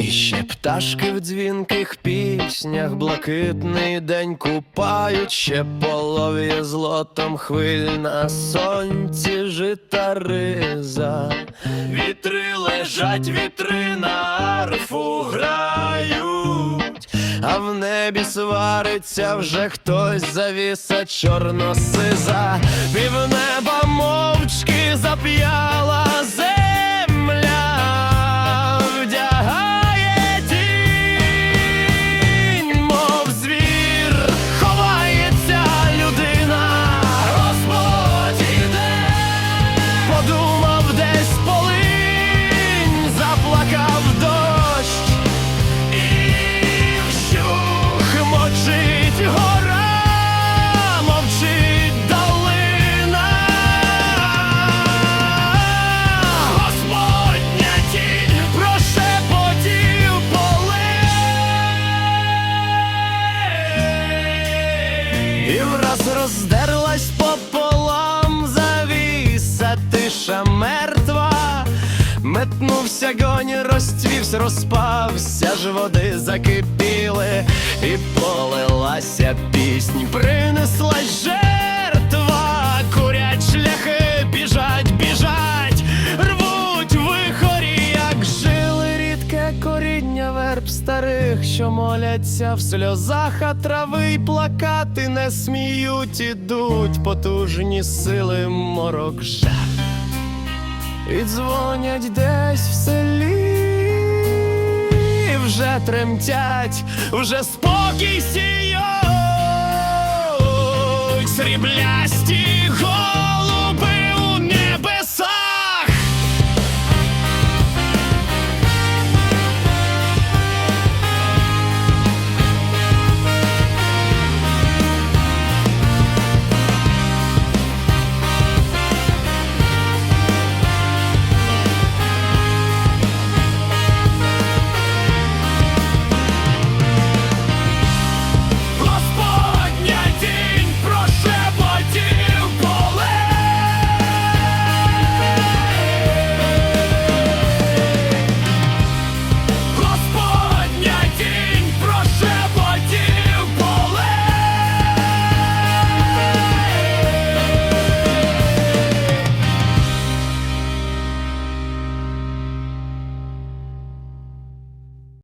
І ще пташки в дзвінких піснях, блакитний день купають, ще полов'я злотом хвиль на сонці жита риза. Вітри лежать, вітри на арфу грають, а в небі свариться вже хтось завіса чорносиза, роздерлась пополам завіса, тиша мертва. Метнувся гонь, розцвівся, розпався ж води закипіли, і полилася піснь, старих, що моляться в сльозах, а трави й плакати не сміють, ідуть потужні сили морок жах. І дзвонять десь в селі, вже тремтять, вже спокій сіють, сріблясті